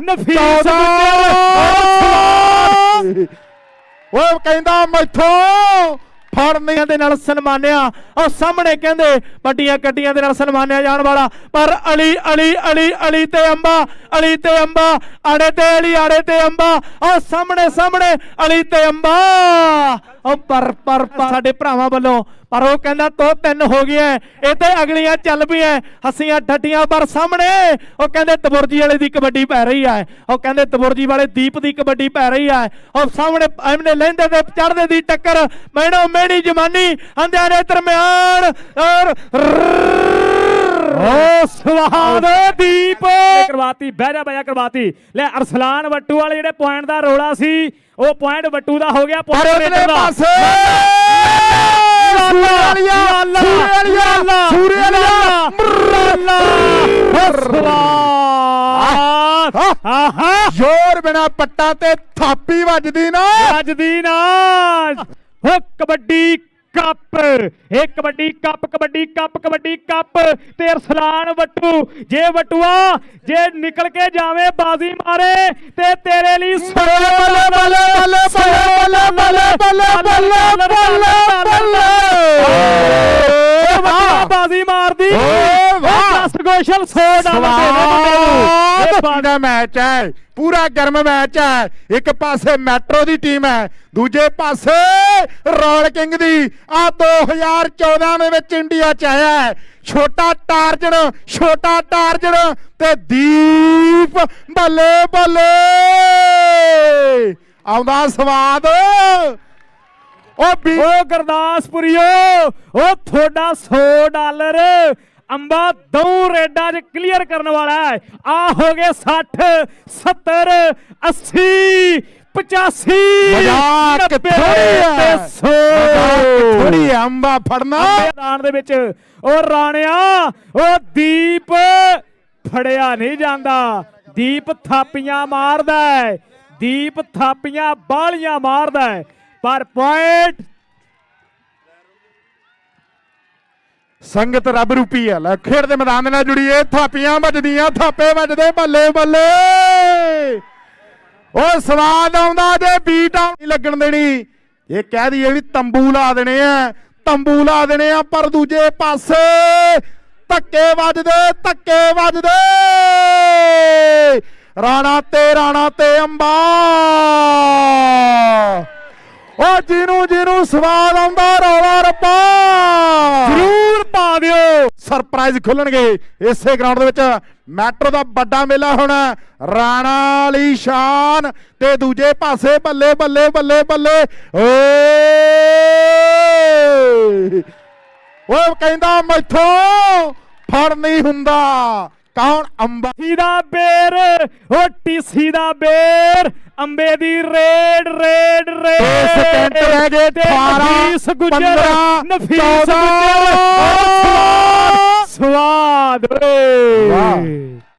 ਨਫੀਸ 14 ਉਹ ਕਹਿੰਦਾ ਮੈਥੋਂ ਫੜ ਨਹੀਂ ਦੇ ਨਾਲ ਸਨਮਾਨਿਆ। ਉਹ ਸਾਹਮਣੇ ਕਹਿੰਦੇ ਵੱਡੀਆਂ ਗੱਡੀਆਂ ਦੇ ਨਾਲ ਸਨਮਾਨਿਆ ਜਾਣ ਵਾਲਾ। ਪਰ ਅਲੀ ਅਲੀ ਅਲੀ ਅਲੀ ਤੇ ਅੰਬਾ ਅਲੀ ਤੇ ਅੰਬਾ ਆੜੇ ਤੇ ਅਲੀ ਆੜੇ ਤੇ ਅੰਬਾ। ਉਹ ਸਾਹਮਣੇ ਸਾਹਮਣੇ ਅਲੀ ਤੇ ਅੰਬਾ। ਉਹ ਪਰ ਪਰ ਸਾਡੇ ਭਰਾਵਾਂ ਵੱਲੋਂ, ਪਰ ਉਹ ਕਹਿੰਦਾ ਤੋ ਤਿੰਨ ਹੋ ਗਿਆ ਇਹ ਤੇ ਅਗਲੀਆਂ ਚੱਲ ਪਈਆਂ ਹੱਸੀਆਂ ਠੱਟੀਆਂ ਪਰ ਸਾਹਮਣੇ। ਉਹ ਕਹਿੰਦੇ ਤਬੁਰਜੀ ਵਾਲੇ ਦੀ ਕਬੱਡੀ ਪੈ ਰਹੀ ਹੈ ਉਹ ਕਹਿੰਦੇ ਤਬੁਰਜੀ ਵਾਲੇ ਦੀਪ ਦੀ ਕਬੱਡੀ ਪੈ ਰਹੀ ਹੈ ਉਹ ਸਾਹਮਣੇ ਐਮਨੇ ਲੈਂਦੇ ਤੇ ਚੜਦੇ ਦੀ ਟੱਕਰ ਮੈਣੋ ਮੇੜੀ ਜਮਾਨੀ ਹੰਦਿਆਂ ਦੇ ਦਰਮਿਆਨ, ਔਰ ਓ ਸਵਾਦ ਦੀਪ। ਕਰਵਾਤੀ ਬਹਿਜਾ ਬਹਿਜਾ ਕਰਵਾਤੀ। ਲੈ ਅਰਸਲਾਨ ਵੱਟੂ ਵਾਲੇ ਜਿਹੜੇ ਪੁਆਇੰਟ ਦਾ ਰੋਲਾ ਸੀ ਉਹ ਪੁਆਇੰਟ ਵੱਟੂ ਦਾ ਹੋ ਗਿਆ ਉਹਦੇ ਰੇਡਰ ਦਾ। ਸੂਰੇ ਵਾਲੀਆ ਸਵਾਦ ਆਹਾ। ਜ਼ੋਰ ਬਿਨਾ ਪੱਟਾ ਤੇ ਥਾਪੀ ਵੱਜਦੀ ਨਾ। ਅੱਜ ਦੀ ਨਾਜ ਹੋ ਕਬੱਡੀ ਕੱਪ ਇਹ kabaddi cup kabaddi cup kabaddi cup ਤੇ ਅਰਸਲਾਨ ਵੱਟੂ ਜੇ ਵਟੂਆ ਜੇ ਨਿਕਲ ਕੇ ਜਾਵੇਂ ਬਾਜ਼ੀ ਮਾਰੇ ਤੇ ਤੇਰੇ ਲਈ ਬੱਲੇ ਬੱਲੇ ਬੱਲੇ ਬੱਲੇ ਬੱਲੇ ਬੱਲੇ ਬੱਲੇ ਬੱਲੇ ਬੱਲੇ ਉਹ ਵੱਟੂਆ ਬੱਲੇ ਬਾਜ਼ੀ ਮਾਰਦੀ 10 ਗੋਸ਼ਲ 100 ਡਾਲਰ ਦੇ ਦੇ ਮੁੰਡੇ ਨੂੰ ਇਹ ਦਾ ਮੈਚ ਹੈ। ਪੂਰਾ ਗਰਮ ਮੈਚ ਹੈ। ਇੱਕ ਪਾਸੇ ਮੈਟਰੋ ਦੀ ਟੀਮ ਹੈ। ਦੂਜੇ ਪਾਸੇ ਰੌਲ ਕਿੰਗ ਦੀ। ਆ 2014 ਦੇ ਵਿੱਚ ਇੰਡੀਆ ਚ ਆਇਆ ਹੈ। ਛੋਟਾ ਟਾਰਜਨ ਛੋਟਾ ਟਾਰਜਨ ਤੇ ਦੀਪ ਬੱਲੇ ਬੱਲੇ। ਆਉਂਦਾ ਸਵਾਦ। ਉਹ ਵੀ ਓ ਗੁਰਦਾਸਪੁਰੀਓ ਓ ਤੁਹਾਡਾ 100 ਡਾਲਰ। ਅੰਬਾ ਦੋ ਰੇਡਾਂ 'ਚ ਕਲੀਅਰ ਕਰਨ ਵਾਲਾ ਹੈ। ਆ ਹੋ ਗਏ 60 70 80 85 ਮਜ਼ਾਕ ਥੋੜੀ ਹੈ। ਥੋੜੀ ਅੰਬਾ ਫੜਨਾ। ਮੈਦਾਨ ਦੇ ਵਿੱਚ ਓ ਰਾਣਿਆ ਓ ਦੀਪ ਫੜਿਆ ਨਹੀਂ ਜਾਂਦਾ। ਦੀਪ ਥਾਪੀਆਂ ਮਾਰਦਾ ਹੈ। ਦੀਪ ਥਾਪੀਆਂ ਬਾਲੀਆਂ ਮਾਰਦਾ ਹੈ। ਪਰ ਪੁਆਇੰਟ ਸੰਗਤ ਰੱਬ ਰੂਪੀ ਹੈ ਲੈ, ਖੇਡ ਦੇ ਮੈਦਾਨ ਨਾਲ ਜੁੜੀਏ। ਥਾਪੀਆਂ ਵੱਜਦੀਆਂ, ਥਾਪੇ ਵੱਜਦੇ, ਬੱਲੇ ਬੱਲੇ। ਓ ਸਵਾਦ ਆਉਂਦਾ ਜੇ ਬੀਟ ਆ ਲੱਗਣ ਦੇਣੀ। ਇਹ ਕਹਿ ਦਈਏ ਵੀ ਤੰਬੂ ਲਾ ਦੇਣੇ ਆ। ਤੰਬੂ ਲਾ ਦੇਣੇ ਆ, ਪਰ ਦੂਜੇ ਪਾਸੇ ਧੱਕੇ ਵੱਜਦੇ ਧੱਕੇ ਵੱਜਦੇ। ਰਾਣਾ ਤੇ ਰਾਣਾ ਤੇ ਅੰਬਾ। ਓ, ਜਿਹਨੂੰ ਜਿਹਨੂੰ ਸਵਾਦ ਆਉਂਦਾ, ਰੌਲਾ ਰੱਪਾ। ਜ਼ਰੂਰ। ਪਾ ਦਿਓ। ਸਰਪ੍ਰਾਈਜ਼ ਖੁੱਲਣਗੇ। ਇਸੇ ਗਰਾਊਂਡ ਦੇ ਵਿੱਚ ਮੈਟਰੋ ਦਾ ਵੱਡਾ ਮੇਲਾ ਹੋਣਾ ਰਾਣਾ ਵਾਲੀ ਸ਼ਾਨ ਤੇ ਦੂਜੇ ਪਾਸੇ ਬੱਲੇ ਬੱਲੇ ਬੱਲੇ ਬੱਲੇ। ਓਏ। ਉਹ ਕਹਿੰਦਾ ਮੈਥੋਂ ਫੜ ਨਹੀਂ ਹੁੰਦਾ। ਕੌਣ? ਅੰਬਾ। ਦਾ ਬੇਰ ਓ ਟੀਸੀ ਦਾ ਬੇਰ ਅੰਬੇ ਦੀ ਰੇਡ ਰੇਡ ਰੇਡ। ਦੋ ਸਕਿੰਟ ਰਹਿ ਗਏ, ਤੇ 18, ਨਫੀਸ ਗੁੱਜਰ 15, ਨਫੀਸ 14, ਗੁੱਜਰ। ਓ ਸਵਾਦ ਸਵਾਦ ਓਏ ਵਾਹ।